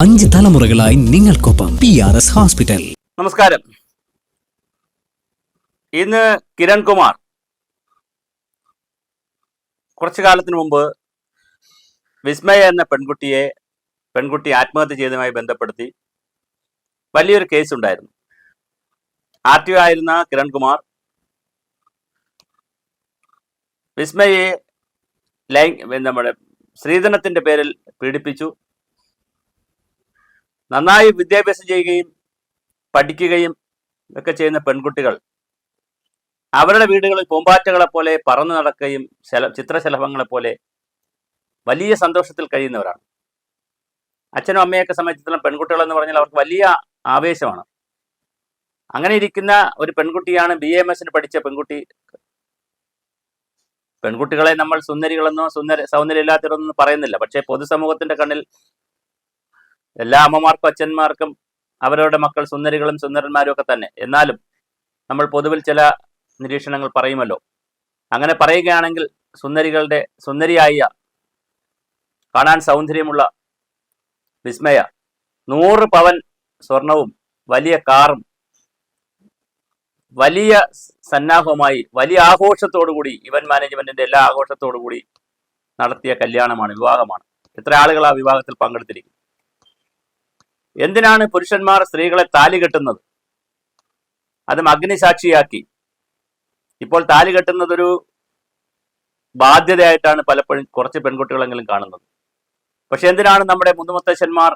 അഞ്ച് തലമുറകളായി നിങ്ങൾക്കൊപ്പം പി ആർ എസ് ഹോസ്പിറ്റൽ നമസ്കാരം. ഇന്ന് കിരൺ കുമാർ. കുറച്ചു കാലത്തിന് മുമ്പ് വിസ്മയ എന്ന പെൺകുട്ടിയെ പെൺകുട്ടി ആത്മഹത്യ ചെയ്തതുമായി ബന്ധപ്പെടുത്തി വലിയൊരു കേസ് ഉണ്ടായിരുന്നു. ആർ ടി ആയിരുന്ന കിരൺ കുമാർ വിസ്മയെ ലൈംഗ് നമ്മുടെ സ്ത്രീധനത്തിന്റെ പേരിൽ പീഡിപ്പിച്ചു. നന്നായി വിദ്യാഭ്യാസം ചെയ്യുകയും പഠിക്കുകയും ഒക്കെ ചെയ്യുന്ന പെൺകുട്ടികൾ അവരുടെ വീടുകളിൽ പൂമ്പാറ്റകളെ പോലെ പറന്നു നടക്കുകയും ശല ചിത്രശലഭങ്ങളെ പോലെ വലിയ സന്തോഷത്തിൽ കഴിയുന്നവരാണ്. അച്ഛനും അമ്മയൊക്കെ സംബന്ധിച്ചിടത്തോളം പെൺകുട്ടികൾ എന്ന് പറഞ്ഞാൽ അവർക്ക് വലിയ ആവേശമാണ്. അങ്ങനെ ഇരിക്കുന്ന ഒരു പെൺകുട്ടിയാണ് ബി എം എസിന് പഠിച്ച പെൺകുട്ടി. പെൺകുട്ടികളെ നമ്മൾ സുന്ദരികളെന്നോ സുന്ദര സൗന്ദര്യമില്ലാത്തവരൊന്നും പറയുന്നില്ല. പക്ഷേ പൊതുസമൂഹത്തിന്റെ കണ്ണിൽ എല്ലാ അമ്മമാർക്കും അച്ഛന്മാർക്കും അവരവരുടെ മക്കൾ സുന്ദരികളും സുന്ദരന്മാരും ഒക്കെ തന്നെ. എന്നാലും നമ്മൾ പൊതുവിൽ ചില നിരീക്ഷണങ്ങൾ പറയുമല്ലോ. അങ്ങനെ പറയുകയാണെങ്കിൽ സുന്ദരികളുടെ സുന്ദരിയായ കാണാൻ സൗന്ദര്യമുള്ള വിസ്മയ നൂറ് പവൻ സ്വർണവും വലിയ കാറും വലിയ സന്നാഹവുമായി വലിയ ആഘോഷത്തോടുകൂടി ഇവൻ മാനേജ്മെന്റിന്റെ എല്ലാ ആഘോഷത്തോടു കൂടി നടത്തിയ കല്യാണമാണ് വിവാഹമാണ്. എത്ര ആളുകൾ ആ വിവാഹത്തിൽ പങ്കെടുത്തിരിക്കും എന്തിനാണ് പുരുഷന്മാർ സ്ത്രീകളെ താലി കെട്ടുന്നത്? അതും അഗ്നിസാക്ഷിയാക്കി. ഇപ്പോൾ താലി കെട്ടുന്നതൊരു ബാധ്യതയായിട്ടാണ് പലപ്പോഴും കുറച്ച് പെൺകുട്ടികളെങ്കിലും കാണുന്നത്. പക്ഷെ എന്തിനാണ് നമ്മുടെ മുതുമുത്തശ്ശന്മാർ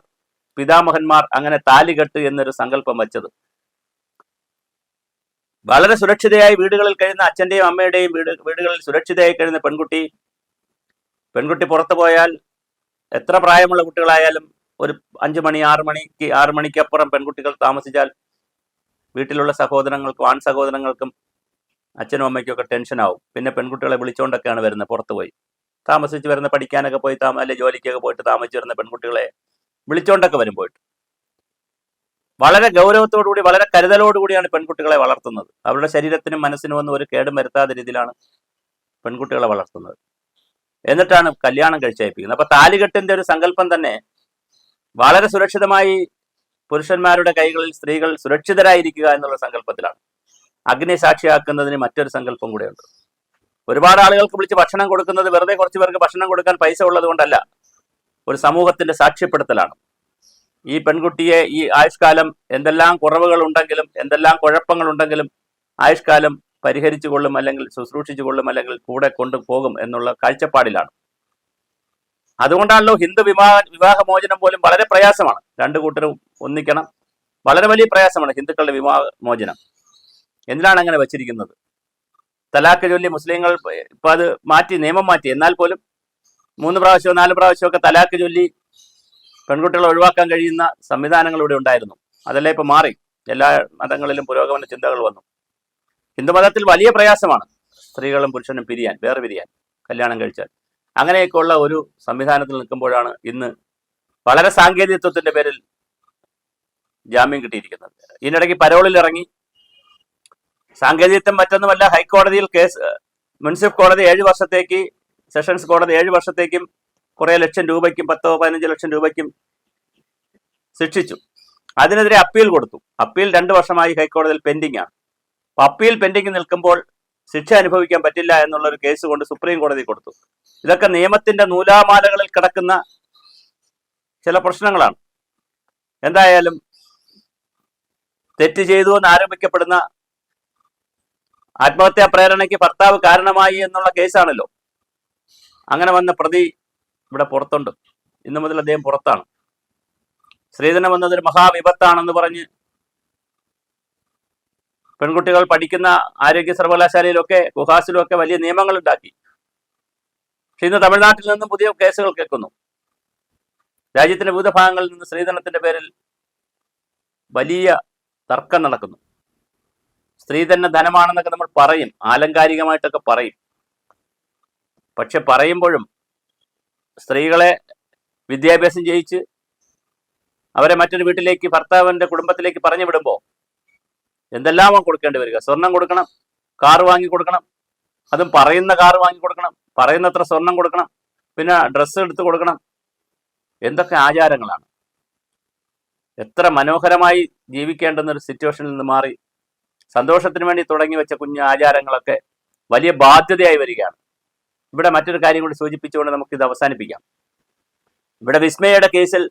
പിതാമഹന്മാർ അങ്ങനെ താലി കെട്ട് എന്നൊരു സങ്കല്പം വച്ചത്? വളരെ സുരക്ഷിതയായി വീടുകളിൽ കഴിയുന്ന അച്ഛന്റെയും അമ്മയുടെയും വീട് വീടുകളിൽ സുരക്ഷിതയായി കഴിയുന്ന പെൺകുട്ടി പെൺകുട്ടി പുറത്തു പോയാൽ എത്ര പ്രായമുള്ള കുട്ടികളായാലും ഒരു അഞ്ചു മണി ആറ് മണിക്ക് ആറ് മണിക്കപ്പുറം പെൺകുട്ടികൾ താമസിച്ചാൽ വീട്ടിലുള്ള സഹോദരങ്ങൾക്കും ആൺ സഹോദരങ്ങൾക്കും അച്ഛനും അമ്മയ്ക്കും ഒക്കെ ടെൻഷനാവും പിന്നെ പെൺകുട്ടികളെ വിളിച്ചുകൊണ്ടൊക്കെയാണ് വരുന്നത് പുറത്ത് പോയി. താമസിച്ച് വരുന്ന പഠിക്കാനൊക്കെ പോയി താമ അല്ലെ ജോലിക്കൊക്കെ പോയിട്ട് താമസിച്ച് വരുന്ന പെൺകുട്ടികളെ വിളിച്ചുകൊണ്ടൊക്കെ വരും പോയിട്ട്. വളരെ ഗൗരവത്തോടുകൂടി വളരെ കരുതലോടുകൂടിയാണ് പെൺകുട്ടികളെ വളർത്തുന്നത്. അവരുടെ ശരീരത്തിനും മനസ്സിനും ഒന്നും ഒരു കേടും വരുത്താത്ത രീതിയിലാണ് പെൺകുട്ടികളെ വളർത്തുന്നത്. എന്നിട്ടാണ് കല്യാണം കഴിച്ചയപ്പിക്കുന്നത്. അപ്പൊ താലികെട്ടിന്റെ ഒരു സങ്കല്പം തന്നെ വളരെ സുരക്ഷിതമായി പുരുഷന്മാരുടെ കൈകളിൽ സ്ത്രീകൾ സുരക്ഷിതരായിരിക്കുക എന്നുള്ള സങ്കല്പത്തിലാണ്. അഗ്നി സാക്ഷിയാക്കുന്നതിന് മറ്റൊരു സങ്കല്പം കൂടെയുണ്ട്. ഒരുപാട് ആളുകൾക്ക് വിളിച്ച് ഭക്ഷണം കൊടുക്കുന്നത് വെറുതെ കുറച്ച് പേർക്ക് ഭക്ഷണം കൊടുക്കാൻ പൈസ ഉള്ളത് കൊണ്ടല്ല. ഒരു സമൂഹത്തിന്റെ സാക്ഷ്യപ്പെടുത്തലാണ്. ഈ പെൺകുട്ടിയെ ഈ ആയുഷ്കാലം എന്തെല്ലാം കുറവുകൾ ഉണ്ടെങ്കിലും എന്തെല്ലാം കുഴപ്പങ്ങൾ ഉണ്ടെങ്കിലും ആയുഷ്കാലം പരിഹരിച്ചു കൊള്ളും അല്ലെങ്കിൽ ശുശ്രൂഷിച്ചു കൊള്ളും അല്ലെങ്കിൽ കൂടെ കൊണ്ടുപോകും എന്നുള്ള കാഴ്ചപ്പാടിലാണ്. അതുകൊണ്ടാണല്ലോ ഹിന്ദു വിവാഹ വിവാഹമോചനം പോലും വളരെ പ്രയാസമാണ്. രണ്ടു കൂട്ടരും ഒന്നിക്കണം. വളരെ വലിയ പ്രയാസമാണ് ഹിന്ദുക്കളുടെ വിവാഹമോചനം. എന്തിനാണ് അങ്ങനെ വെച്ചിരിക്കുന്നത്? തലാഖ് ചൊല്ലി മുസ്ലിങ്ങൾ ഇപ്പൊ അത് മാറ്റി നിയമം മാറ്റി. എന്നാൽ പോലും മൂന്ന് പ്രാവശ്യമോ നാല് പ്രാവശ്യമോ ഒക്കെ തലാഖ് ചൊല്ലി പെൺകുട്ടികളെ ഒഴിവാക്കാൻ കഴിയുന്ന സംവിധാനങ്ങൾ ഇവിടെ ഉണ്ടായിരുന്നു. അതെല്ലാം ഇപ്പൊ മാറി. എല്ലാ മതങ്ങളിലും പുരോഗമന ചിന്തകൾ വന്നു. ഹിന്ദുമതത്തിൽ വലിയ പ്രയാസമാണ് സ്ത്രീകളും പുരുഷനും പിരിയാൻ വേറെ പിരിയാൻ കല്യാണം കഴിച്ചാൽ. അങ്ങനെയൊക്കെയുള്ള ഒരു സംവിധാനത്തിൽ നിൽക്കുമ്പോഴാണ് ഇന്ന് വളരെ സാങ്കേതികത്വത്തിന്റെ പേരിൽ ജാമ്യം കിട്ടിയിരിക്കുന്നത്. ഇതിനിടയ്ക്ക് പരോളിൽ ഇറങ്ങി. സാങ്കേതികത്വം മറ്റൊന്നുമല്ല ഹൈക്കോടതിയിൽ കേസ് മുനിസിപ്പൽ കോടതി ഏഴ് വർഷത്തേക്ക് സെഷൻസ് കോടതി ഏഴ് വർഷത്തേക്കും കുറേ ലക്ഷം രൂപയ്ക്കും പത്തോ പതിനഞ്ച് ലക്ഷം രൂപയ്ക്കും ശിക്ഷിച്ചു. അതിനെതിരെ അപ്പീൽ കൊടുത്തു. അപ്പീൽ രണ്ട് വർഷമായി ഹൈക്കോടതിയിൽ പെൻഡിംഗ് ആണ് അപ്പൊ അപ്പീൽ പെൻഡിംഗ് നിൽക്കുമ്പോൾ ശിക്ഷ അനുഭവിക്കാൻ പറ്റില്ല എന്നുള്ള ഒരു കേസ് കൊണ്ട് സുപ്രീം കോടതി കൊടുത്തു. ഇതൊക്കെ നിയമത്തിന്റെ നൂലാമാലകളിൽ കിടക്കുന്ന ചില പ്രശ്നങ്ങളാണ്. എന്തായാലും തെറ്റ് ചെയ്തു എന്ന് ആരോപിക്കപ്പെടുന്ന ആത്മഹത്യാ പ്രേരണയ്ക്ക് ഭർത്താവ് കാരണമായി എന്നുള്ള കേസാണല്ലോ. അങ്ങനെ വന്ന പ്രതി ഇവിടെ പുറത്തുണ്ട്. ഇന്നു മുതൽ അദ്ദേഹം പുറത്താണ്. സ്ത്രീധനം എന്നതൊരു മഹാവിപത്താണെന്ന് പറഞ്ഞ് പെൺകുട്ടികൾ പഠിക്കുന്ന ആരോഗ്യ സർവകലാശാലയിലൊക്കെ ഗുഹാസിലുമൊക്കെ വലിയ നിയമങ്ങൾ ഉണ്ടാക്കി. പക്ഷെ ഇന്ന് തമിഴ്നാട്ടിൽ നിന്നും പുതിയ കേസുകൾ കേൾക്കുന്നു. രാജ്യത്തിന്റെ വിവിധ ഭാഗങ്ങളിൽ നിന്ന് സ്ത്രീധനത്തിന്റെ പേരിൽ വലിയ തർക്കം നടക്കുന്നു. സ്ത്രീ തന്നെ ധനമാണെന്നൊക്കെ നമ്മൾ പറയും ആലങ്കാരികമായിട്ടൊക്കെ പറയും. പക്ഷെ പറയുമ്പോഴും സ്ത്രീകളെ വിദ്യാഭ്യാസം ചെയ്യിച്ച് അവരെ മറ്റൊരു വീട്ടിലേക്ക് ഭർത്താവിന്റെ കുടുംബത്തിലേക്ക് പറഞ്ഞു വിടുമ്പോൾ എന്തെല്ലാമാണ് കൊടുക്കേണ്ടി വരിക? സ്വർണം കൊടുക്കണം കാർ വാങ്ങി കൊടുക്കണം അതും പറയുന്ന കാർ വാങ്ങി കൊടുക്കണം പറയുന്നത്ര സ്വർണം കൊടുക്കണം പിന്നെ ഡ്രസ്സ് എടുത്തു കൊടുക്കണം. എന്തൊക്കെ ആചാരങ്ങളാണ്? എത്ര മനോഹരമായി ജീവിക്കേണ്ടുന്ന ഒരു സിറ്റുവേഷനിൽ നിന്ന് മാറി സന്തോഷത്തിന് വേണ്ടി തുടങ്ങി വെച്ച കുഞ്ഞു ആചാരങ്ങളൊക്കെ വലിയ ബാധ്യതയായി വരികയാണ്. ഇവിടെ മറ്റൊരു കാര്യം കൂടി സൂചിപ്പിച്ചുകൊണ്ട് നമുക്ക് ഇത് അവസാനിപ്പിക്കാം. ഇവിടെ വിസ്മയയുടെ കേസിൽ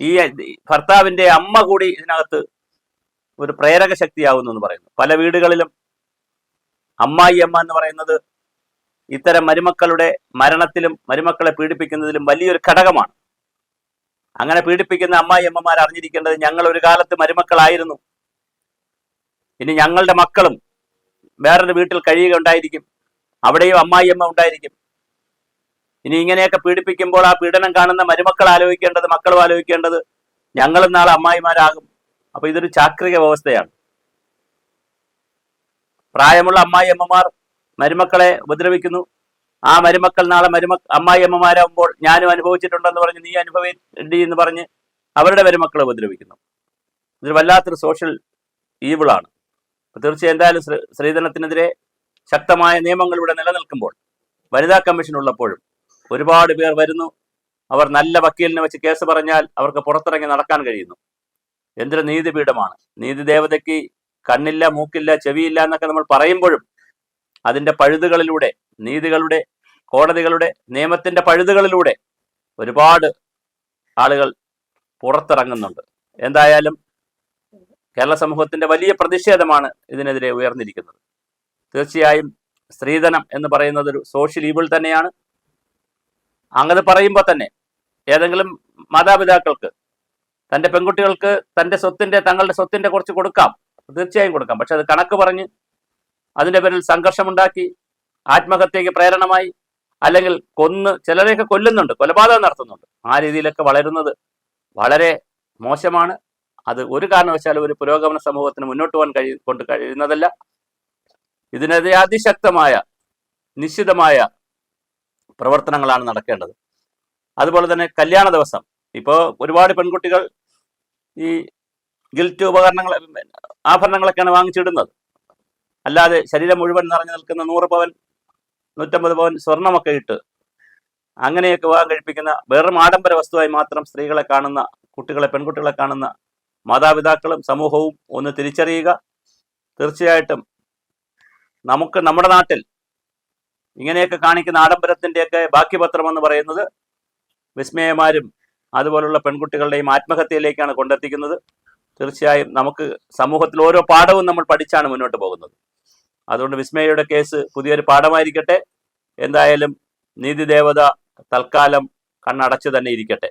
ഈ ഭർത്താവിന്റെ അമ്മ കൂടി ഇതിനകത്ത് ഒരു പ്രേരക ശക്തിയാവുന്നു എന്ന് പറയുന്നു. പല വീടുകളിലും അമ്മായി അമ്മ എന്ന് പറയുന്നത് ഇത്തരം മരുമക്കളുടെ മരണത്തിലും മരുമക്കളെ പീഡിപ്പിക്കുന്നതിലും വലിയൊരു ഘടകമാണ്. അങ്ങനെ പീഡിപ്പിക്കുന്ന അമ്മായി അമ്മമാർ അറിഞ്ഞിരിക്കേണ്ടത് ഞങ്ങൾ ഒരു കാലത്ത് മരുമക്കളായിരുന്നു. ഇനി ഞങ്ങളുടെ മക്കളും വേറൊരു വീട്ടിൽ കഴിയുക ഉണ്ടായിരിക്കും. അവിടെയും അമ്മായി അമ്മ ഉണ്ടായിരിക്കും. ഇനി ഇങ്ങനെയൊക്കെ പീഡിപ്പിക്കുമ്പോൾ ആ പീഡനം കാണുന്ന മരുമക്കൾ ആലോചിക്കേണ്ടത് മക്കളും ആലോചിക്കേണ്ടത് ഞങ്ങളും നാളെ അമ്മായിമാരാകും. അപ്പൊ ഇതൊരു ചാക്രിക വ്യവസ്ഥയാണ്. പ്രായമുള്ള അമ്മായി അമ്മമാർ മരുമക്കളെ ഉപദ്രവിക്കുന്നു. ആ മരുമക്കൾ നാളെ മരുമ അമ്മായി അമ്മമാരാകുമ്പോൾ ഞാനും അനുഭവിച്ചിട്ടുണ്ടെന്ന് പറഞ്ഞ് നീ അനുഭവിക്കേണ്ടി എന്ന് പറഞ്ഞ് അവരുടെ മരുമക്കളെ ഉപദ്രവിക്കുന്നു. ഇതൊരു വല്ലാത്തൊരു സോഷ്യൽ ഈവിളാണ് അപ്പൊ തീർച്ചയായും എന്തായാലും സ്ത്രീധനത്തിനെതിരെ ശക്തമായ നിയമങ്ങൾ ഇവിടെ നിലനിൽക്കുമ്പോൾ വനിതാ കമ്മീഷൻ ഉള്ളപ്പോഴും ഒരുപാട് പേർ വരുന്നു. അവർ നല്ല വക്കീലിനെ വെച്ച് കേസ് പറഞ്ഞാൽ അവർക്ക് പുറത്തിറങ്ങി നടക്കാൻ കഴിയുന്നു. എന്തൊരു നീതിപീഠമാണ്? നീതി ദേവതയ്ക്ക് കണ്ണില്ല മൂക്കില്ല ചെവിയില്ല എന്നൊക്കെ നമ്മൾ പറയുമ്പോഴും അതിന്റെ പഴുതുകളിലൂടെ നീതികളുടെ കോടതികളുടെ നിയമത്തിന്റെ പഴുതുകളിലൂടെ ഒരുപാട് ആളുകൾ പുറത്തിറങ്ങുന്നുണ്ട്. എന്തായാലും കേരള സമൂഹത്തിന്റെ വലിയ പ്രതിഷേധമാണ് ഇതിനെതിരെ ഉയർന്നിരിക്കുന്നത്. തീർച്ചയായും സ്ത്രീധനം എന്ന് പറയുന്നത് ഒരു സോഷ്യൽ ഈവിൾ തന്നെയാണ്. അങ്ങനെ പറയുമ്പോൾ തന്നെ ഏതെങ്കിലും മാതാപിതാക്കൾക്ക് തന്റെ പെൺകുട്ടികൾക്ക് തന്റെ സ്വത്തിന്റെ തങ്ങളുടെ സ്വത്തിന്റെ കുറച്ച് കൊടുക്കാം. തീർച്ചയായും കൊടുക്കാം. പക്ഷെ അത് കണക്ക് പറഞ്ഞ് അതിന്റെ പേരിൽ സംഘർഷമുണ്ടാക്കി ആത്മഹത്യക്ക് പ്രേരണമായി അല്ലെങ്കിൽ കൊന്ന് ചിലരെയൊക്കെ കൊല്ലുന്നുണ്ട് കൊലപാതകം നടത്തുന്നുണ്ട്. ആ രീതിയിലൊക്കെ വളരുന്നത് വളരെ മോശമാണ്. അത് ഒരു കാരണവശാലും ഒരു പുരോഗമന സമൂഹത്തിന് മുന്നോട്ട് പോകാൻ കഴി കൊണ്ട് കഴിയുന്നതല്ല. ഇതിനെതിരെ അതിശക്തമായ നിശ്ചിതമായ പ്രവർത്തനങ്ങളാണ് നടക്കേണ്ടത്. അതുപോലെ തന്നെ കല്യാണ ദിവസം. ഇപ്പോൾ ഒരുപാട് പെൺകുട്ടികൾ ഈ ഗിൽറ്റ് ഉപകരണങ്ങൾ ആഭരണങ്ങളൊക്കെയാണ് വാങ്ങിച്ചിടുന്നത്. അല്ലാതെ ശരീരം മുഴുവൻ നിറഞ്ഞു നിൽക്കുന്ന നൂറ് പവൻ നൂറ്റമ്പത് പവൻ സ്വർണമൊക്കെ ഇട്ട് അങ്ങനെയൊക്കെ വിവാഹം കഴിപ്പിക്കുന്ന വെറും ആഡംബര വസ്തുവായി മാത്രം സ്ത്രീകളെ കാണുന്ന കുട്ടികളെ പെൺകുട്ടികളെ കാണുന്ന മാതാപിതാക്കളും സമൂഹവും ഒന്ന് തിരിച്ചറിയുക. തീർച്ചയായിട്ടും നമുക്ക് നമ്മുടെ നാട്ടിൽ ഇങ്ങനെയൊക്കെ കാണിക്കുന്ന ആഡംബരത്തിന്റെയൊക്കെ ബാക്കി പത്രം എന്ന് പറയുന്നത് വിസ്മയമാരും അതുപോലുള്ള പെൺകുട്ടികളുടെയും ആത്മഹത്യയിലേക്കാണ് കൊണ്ടെത്തിക്കുന്നത്. തീർച്ചയായും നമുക്ക് സമൂഹത്തിൽ ഓരോ പാഠവും നമ്മൾ പഠിച്ചാണ് മുന്നോട്ട് പോകുന്നത്. അതുകൊണ്ട് വിസ്മയയുടെ കേസ് പുതിയൊരു പാഠമായിരിക്കട്ടെ. എന്തായാലും നീതിദേവത തൽക്കാലം കണ്ണടച്ചു തന്നെ ഇരിക്കട്ടെ.